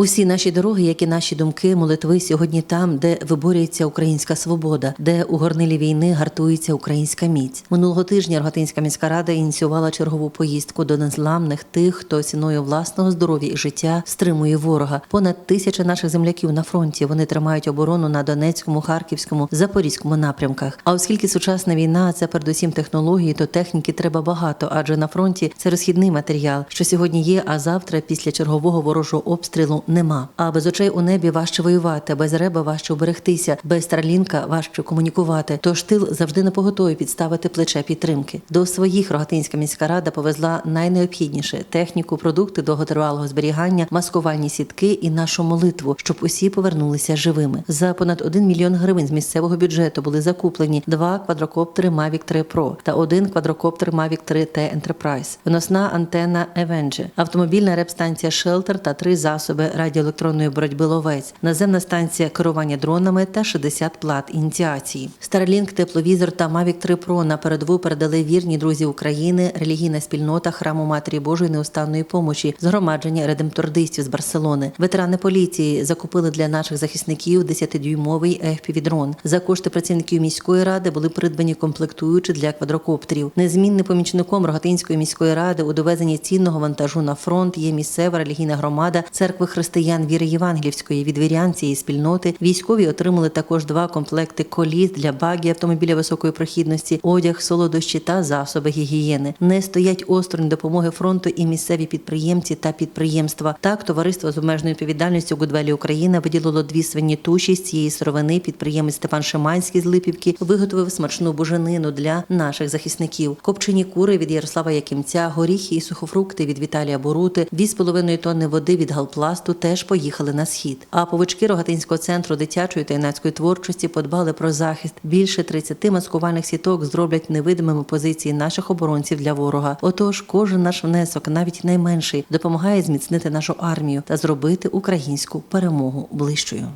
Усі наші дороги, як і наші думки, молитви сьогодні там, де виборюється українська свобода, де у горнилі війни гартується українська міць. Минулого тижня Рогатинська міська рада ініціювала чергову поїздку до незламних тих, хто ціною власного здоров'я і життя стримує ворога. Понад тисяча наших земляків на фронті. Вони тримають оборону на Донецькому, Харківському, Запорізькому напрямках. А оскільки сучасна війна це передусім технології, то техніки треба багато, адже на фронті це розхідний матеріал, що сьогодні є, а завтра після чергового ворожого обстрілу нема. А без очей у небі важче воювати, без реба важче уберегтися, без старлінка важче комунікувати. Тож тил завжди на поготові підставити плече підтримки. До своїх Рогатинська міська рада повезла найнеобхідніше техніку, продукти довготривалого зберігання, маскувальні сітки і нашу молитву, щоб усі повернулися живими. За понад 1 мільйон гривень з місцевого бюджету були закуплені два квадрокоптери Mavic 3 Pro та один квадрокоптер Mavic 3 T Enterprise, виносна антенна Avenger, автомобільна реп-станція Shelter та три засоби радіоелектронної боротьби Ловець, наземна станція керування дронами та 60 плат ініціації. Starlink, тепловізор та Mavic 3 Pro на передову передали вірні друзі України, релігійна спільнота храму Матері Божої неустанної помочі, згромадження редемтордистів з Барселони. Ветерани поліції закупили для наших захисників 10-дюймовий FPV-дрон. За кошти працівників міської ради були придбані комплектуючі для квадрокоптерів. Незмінним помічником Рогатинської міської ради у довезенні цінного вантажу на фронт є місцева релігійна громада церкви християн віри Євангелівської від вірян цієї спільноти. Військові отримали також два комплекти коліс для багі автомобіля високої прохідності, одяг, солодощі та засоби гігієни. Не стоять осторонь допомоги фронту і місцеві підприємці та підприємства. Так, товариство з обмеженою відповідальністю Гудвелі Україна виділило дві свині туші з цієї сировини. Підприємець Степан Шиманський з Липівки виготовив смачну буженину для наших захисників. Копчені кури від Ярослава Якимця, горіхи і сухофрукти від Віталія Борути, 2,5 тонни води від Галпласту теж поїхали на схід. А повички Рогатинського центру дитячої та юнацької творчості подбали про захист. Більше 30 маскувальних сіток зроблять невидимими позиції наших оборонців для ворога. Отож, кожен наш внесок, навіть найменший, допомагає зміцнити нашу армію та зробити українську перемогу ближчою.